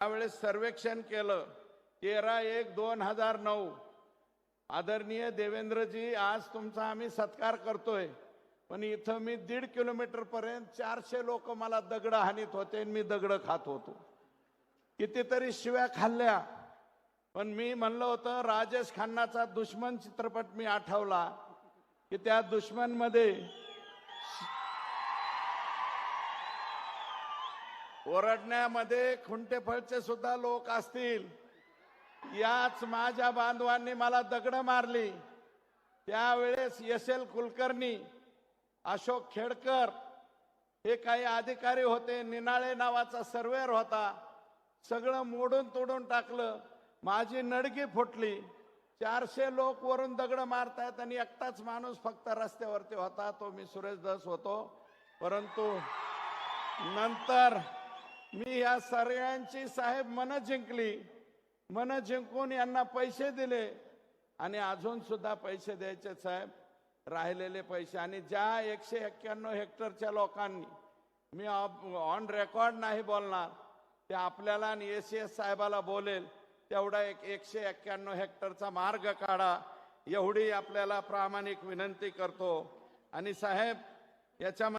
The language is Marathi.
त्यावेळेस सर्वेक्षण केलं. तेरा एक दोन हजार नऊ. आदरणीय देवेंद्रजी आज तुमचा आम्ही सत्कार करतोय. पण इथं मी दीड किलोमीटर पर्यंत चारशे लोक मला दगड हानीत होते आणि मी दगड खात होतो. कितीतरी शिव्या खाल्ल्या. पण मी म्हणलं होतं राजेश खन्नाचा दुश्मन चित्रपट मी आठवला की त्या दुश्मन ओरडण्यामध्ये खुंटेफळचे सुद्धा लोक असतील. याच माझ्या बांधवांनी मला दगड मारली. त्यावेळेस एस एल कुलकर्णी अशोक खेडकर हे काही अधिकारी होते. निनाळे नावाचा सर्वेअर होता. सगळं मोडून तोडून टाकलं. माझी नडगी फुटली. चारशे लोक वरून दगड मारतायत आणि एकटाच माणूस फक्त रस्त्यावरती होता. तो मी सुरेश दस होतो. परंतु नंतर मी या सगळ्यांची साहेब मन जिंकली. मन जिंकून यांना पैसे दिले आणि अजून सुद्धा पैसे द्यायचे साहेब. राहिलेले पैसे आणि ज्या एकशे एक्क्याण्णव हेक्टरच्या लोकांनी मी ऑन रेकॉर्ड नाही बोलणार ते आपल्याला आणि एस एस साहेबाला बोलेल तेवढा एक एकशे एक्क्याण्णव हेक्टरचा मार्ग काढा. एवढी आपल्याला प्रामाणिक विनंती करतो. आणि साहेब याच्यामध्ये